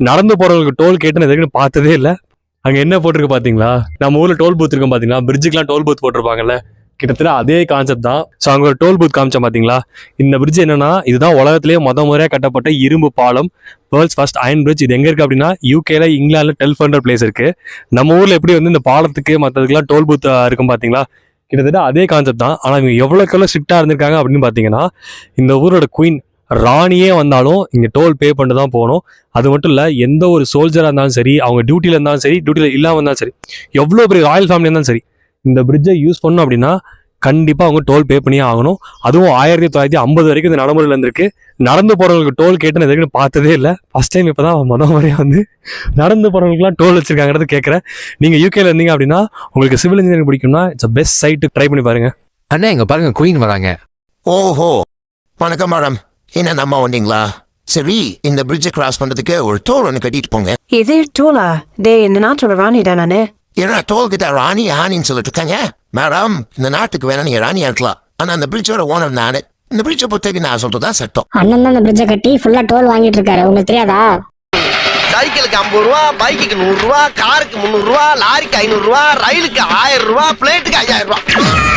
நடந்து போறவங்களுக்கு டோல் கேட்டு எதுக்குன்னு பார்த்ததே இல்லை. அங்கே என்ன போட்டிருக்கு பார்த்தீங்களா நம்ம ஊரில் டோல் பூத் இருக்கும் பார்த்தீங்களா பிரிட்ஜுக்குலாம் டோல் பூத் போட்டிருப்பாங்கல்ல. கிட்டத்தட்ட அதே கான்செப்ட் தான். ஸோ அங்கே ஒரு டோல் பூத் காமிச்சேன் பார்த்தீங்களா இந்த பிரிட்ஜ் என்னன்னா இதுதான் உலகத்திலேயே முத முறையாக கட்டப்பட்ட இரும்பு பாலம் வேர்ல்ட்ஸ் ஃபர்ஸ்ட் அயன் பிரிட்ஜ் இது எங்கே இருக்குது அப்படின்னா யூகேல இங்கிலாண்டில் டெல்ஃப் ஹண்ட்ரட் பிளேஸ் இருக்குது நம்ம ஊரில் எப்படி வந்து இந்த பாலத்துக்கு மற்றதுக்குலாம் டோல் பூத் இருக்கும் பார்த்தீங்களா கிட்டத்தட்ட அதே கான்செப்ட் தான். ஆனால் இவங்க எவ்வளோக்கு எவ்வளோ ஸ்ட்ரிக்டா இருந்திருக்காங்க அப்படின்னு பார்த்தீங்கன்னா இந்த ஊரோட குயின் ராணியே வந்தாலும் இங்க டோல் பே பண்ணிட்டு தான் போகணும். அது மட்டும் இல்ல எந்த ஒரு சோல்ஜரா இருந்தாலும் சரி அவங்க டியூட்டில இருந்தாலும் சரி டியூட்டில இல்லாம இருந்தாலும் சரி எவ்வளவு பெரிய ராயல் ஃபேமிலி இருந்தாலும் சரி இந்த பிரிட்ஜை யூஸ் பண்ணணும் அப்படின்னா கண்டிப்பா அவங்க டோல் பே பண்ணியே ஆகணும். அதுவும் ஆயிரத்தி தொள்ளாயிரத்தி ஐம்பது வரைக்கும் இது நடைமுறையில் இருந்திருக்கு. நடந்து போறவங்களுக்கு டோல் கேட்டு நான் இது வரைக்கும் பார்த்ததே இல்லை. ஃபர்ஸ்ட் டைம் இப்பதான் முத முறையா வந்து நடந்து போறவங்களுக்குலாம் டோல் வச்சிருக்காங்கிறது கேட்கறேன் நீங்க யூகேல இருந்தீங்க அப்படின்னா உங்களுக்கு சிவில் இன்ஜினியரிங் பிடிக்கும்னா இட்ஸ் பெஸ்ட் சைட் ட்ரை பண்ணி பாருங்க. அண்ணா இங்க பாருங்க குயின் வராங்க. ஓஹோ வணக்கம் மேடம் என்ன நம்ம வந்தீங்களா சரி இந்த பிரிட்ஜை கிராஸ் பண்றதுக்கு ஒரு டோல் ஒன்று கட்டிட்டு போங்க இது டோலா டே இந்த நாட்டோட ராணி நானு ஏன்னா டோல் கிட்ட ராணி ராணின்னு சொல்லிட்டு இருக்காங்க மேடம் இந்த நாட்டுக்கு வேணா நீங்க ராணியா இருக்கலாம் ஆனா அந்த பிரிட்ஜோட ஓனர் நானு இந்த பிரிட்ஜை பொறுத்தவரைக்கும் நான் சொல்றது தான் சட்டம் அண்ணன் தான் அந்த பிரிட்ஜை கட்டி ஃபுல்லா டோல் வாங்கிட்டு இருக்காரு உங்களுக்கு தெரியாதா சைக்கிளுக்கு ஐம்பது ரூபா பைக்குக்கு நூறு ரூபா காருக்கு முந்நூறு ரூபா லாரிக்கு ஐநூறு ரூபா ரயிலுக்கு ஆயிரம் ரூபா பிளேட்டுக்கு ஐயாயிரம் ரூபா